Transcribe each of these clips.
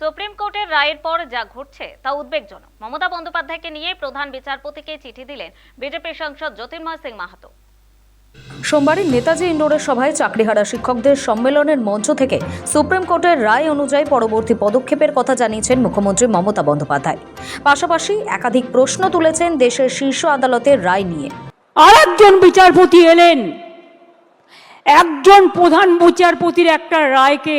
Supreme কোর্টের রায়ের পর যা ঘটছে তা উদ্বেগজনক। মমতা বন্দ্যোপাধ্যায়কে নিয়ে প্রধান বিচারপতিকে চিঠি দিলেন বিজেপি সাংসদ জ্যোতির্ময় সিং মাহাতো। সোমবারই নেতাজি ইন্ডোরের সভায় চাকরিহারা শিক্ষকদের সম্মেলনের মঞ্চ থেকে সুপ্রিম কোর্টের রায় অনুযায়ী পরবর্তী পদক্ষেপের কথা জানিয়েছেন মুখ্যমন্ত্রী মমতা বন্দ্যোপাধ্যায়। পাশাপাশি একাধিক প্রশ্ন তুলেছেন দেশের শীর্ষ আদালতের রায় নিয়ে। আরেকজন বিচারপতি এলেন। একজন প্রধান বিচারপতির একটা রায়কে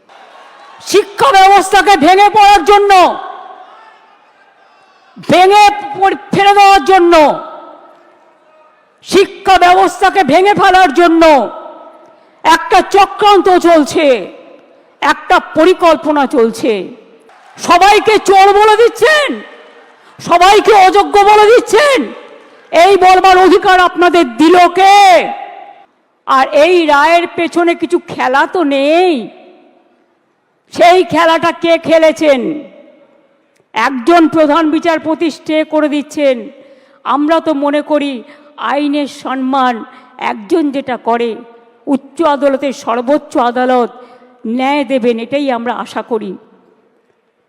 শিক্ষা ব্যবস্থাকে ভেঙে পড়ার জন্য, ভেঙে ফেলে দেওয়ার জন্য, শিক্ষা ব্যবস্থাকে ভেঙে ফেলার জন্য একটা চক্রান্ত চলছে, একটা পরিকল্পনা চলছে। সবাইকে চোর বলে দিচ্ছেন, সবাইকে অযোগ্য বলে দিচ্ছেন। এই বলবার অধিকার আপনাদের দিল কে? আর এই রায়ের পেছনে কিছু খেলা তো নেই। সেই খেলাটা কে খেলেছেন? একজন প্রধান বিচারপতি স্টে করে দিচ্ছেন। আমরা তো মনে করি আইনের সম্মান একজন যেটা করে, উচ্চ আদালতের সর্বোচ্চ আদালত ন্যায় দেবেন, এটাই আমরা আশা করি।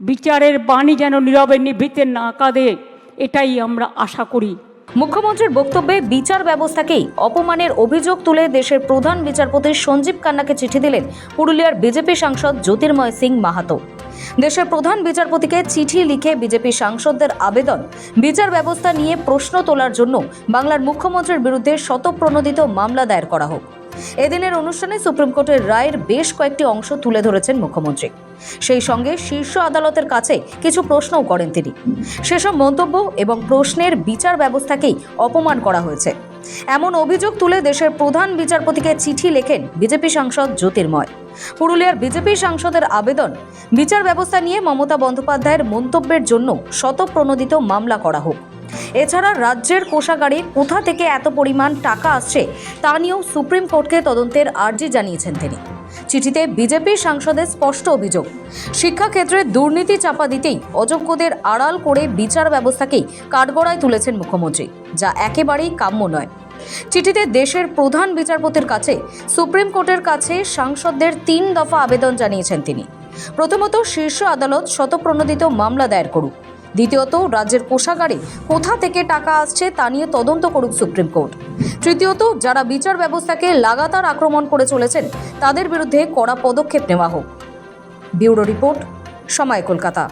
বিচারের বাণী যেন নীরবে নিভৃতে না কাঁদে, এটাই আমরা আশা করি। মুখ্যমন্ত্রীর বক্তব্যে বিচার ব্যবস্থাকেই অপমানের অভিযোগ তুলে দেশের প্রধান বিচারপতি সঞ্জীব কান্নাকে চিঠি দিলেন পুরুলিয়ার বিজেপি সাংসদ জ্যোতির্ময় সিং মাহাতো। দেশের প্রধান বিচারপতিকে চিঠি লিখে বিজেপি সাংসদদের আবেদন, বিচার ব্যবস্থা নিয়ে প্রশ্ন তোলার জন্য বাংলার মুখ্যমন্ত্রীর বিরুদ্ধে শতপ্রণোদিত মামলা দায়ের করা হোক। এদিনের অনুষ্ঠানে সুপ্রিম কোর্টের রায়ের বেশ কয়েকটি অংশ তুলে ধরেছেন মুখ্যমন্ত্রী। সেই সঙ্গে শীর্ষ আদালতের কাছে কিছু প্রশ্নও করেন তিনি। সেসব মন্তব্য এবং প্রশ্নের বিচার ব্যবস্থাকেই অপমান করা হয়েছে। এমন অভিযোগ তুলে দেশের প্রধান বিচারপতিকে চিঠি লেখেন বিজেপি সাংসদ জ্যোতির্ময়। পুরুলিয়ার বিজেপি সাংসদের আবেদন, বিচার ব্যবস্থা নিয়ে মমতা বন্দ্যোপাধ্যায়ের মন্তব্যের জন্য শতপ্রণোদিত মামলা করা হোক। এছাড়া রাজ্যের কোষাগারে কোথা থেকে এত পরিমাণ টাকা আসছে তা নিয়েও সুপ্রিম কোর্টকে তদন্তের আর্জি জানিয়েছেন তিনি। চিঠিতে বিজেপি সাংসদের স্পষ্ট অভিযোগ, শিক্ষাক্ষেত্রে দুর্নীতি চাপা দিতেই অযোগ্যদের আড়াল করে বিচার ব্যবস্থাকেই কাঠগড়ায় তুলেছেন মুখ্যমন্ত্রী, যা একেবারেই কাম্য নয়। চিঠিতে দেশের প্রধান বিচারপতির কাছে, সুপ্রিম কোর্টের কাছে সাংসদদের তিন দফা আবেদন জানিয়েছেন তিনি। প্রথমত শীর্ষ আদালত শতপ্রণোদিত মামলা দায়ের করুক। দ্বিতীয়ত, রাজ্যের কোষাগারে কোথা থেকে টাকা আসছে তা নিয়ে তদন্ত করুক সুপ্রিম কোর্ট। তৃতীয়ত, যারা বিচার ব্যবস্থাকে লাগাতার আক্রমণ করে চলেছেন, তাদের বিরুদ্ধে কড়া পদক্ষেপ নেওয়া হোক। ব্যুরো রিপোর্ট, সময় কলকাতা।